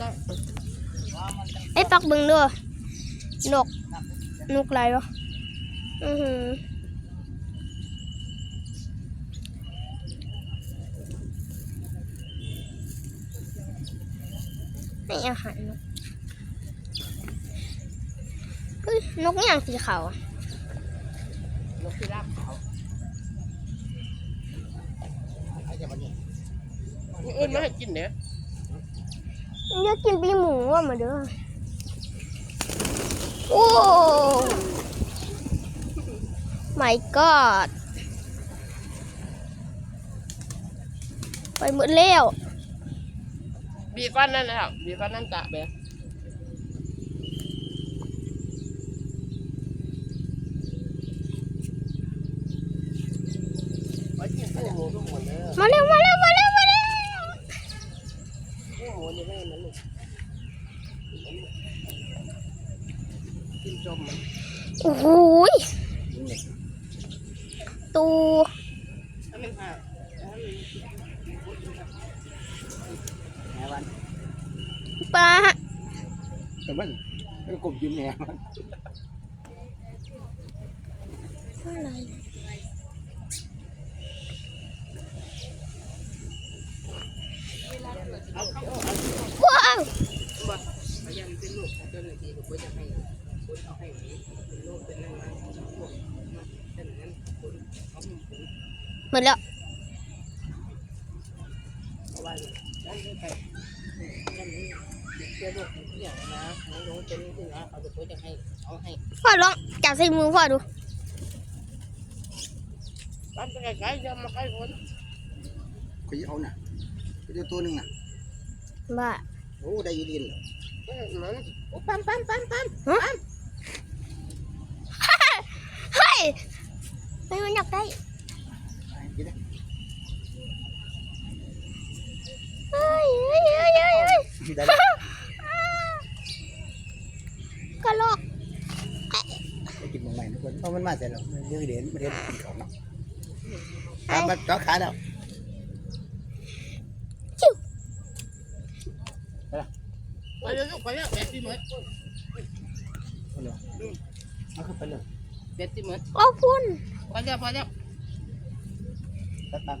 ได้ไอ้ปักเบึงเด้อนก นกอะไรวะอือหือให้อาหารนกเฮ้ยนกอย่างสีขาวอะนกพิราบขาวไอ้เจ้ามันนี่นี่เอ้ยไม่ให้กินเนี่ย มันจะกินปีหมูอะมาเด้อโอ้ my god ไปหมดแล้ว บีก้อนนั่นนะครับบีก้อนนั่นตะเบะไว้กินพวกหมูทุกคนเลยมาเร็วมาเร็วมาเร็วมาเร็ว พวกหมูนี่ไม่มันลูกกินจมมัน โอ้โหยตูถ้ามันผ่าแม่วันปลาแต่มันมันกบยืนแม่มันอะไรว้า วบ่พยายามเป็นลูกเจ้าหน้าที่ลูกก็จะให้คนเอาให้เป็นลูกเป็นนั่นมาพวกมาเป็นนั้นคนเขาไม่เป็นหมดแล้วเอาไว้นั่นไปนั่นนี่เจ้าลูกเนี่ยนะน้องน้องเป็นที่นะเขาจะก็จะให้เอาให้พ่อลองจับใส่มือพ่อดูบ้านไปไกลๆจะมาใกล้คนก็จะเอาน่ะก็จะตัวหนึ่งน่ะบ้า โอ้ได้ยีดินเหรอเออมันโอ้ปั๊มปั๊มปั๊มปั๊มเฮ้ยไม่มันอยากได้ไอ้กินได้เฮ้ยเฮ้ยเฮ้ยเฮ้ยเฮ้ยได้แล้วกระโหลกไปกินตรงไหนทุกคนเพราะมันมาเสร็จแล้วเรื่องเด่นมันเด่นกินของเนาะตามมาจ่อขาแล้ว ไปเลยลูกไปแล้วแบบที่เหมือนเอาเลยเอาขึ้นไปเลยแบบที่เหมือนโอ้พุ่นไปแล้วไปแล้วตัดตาม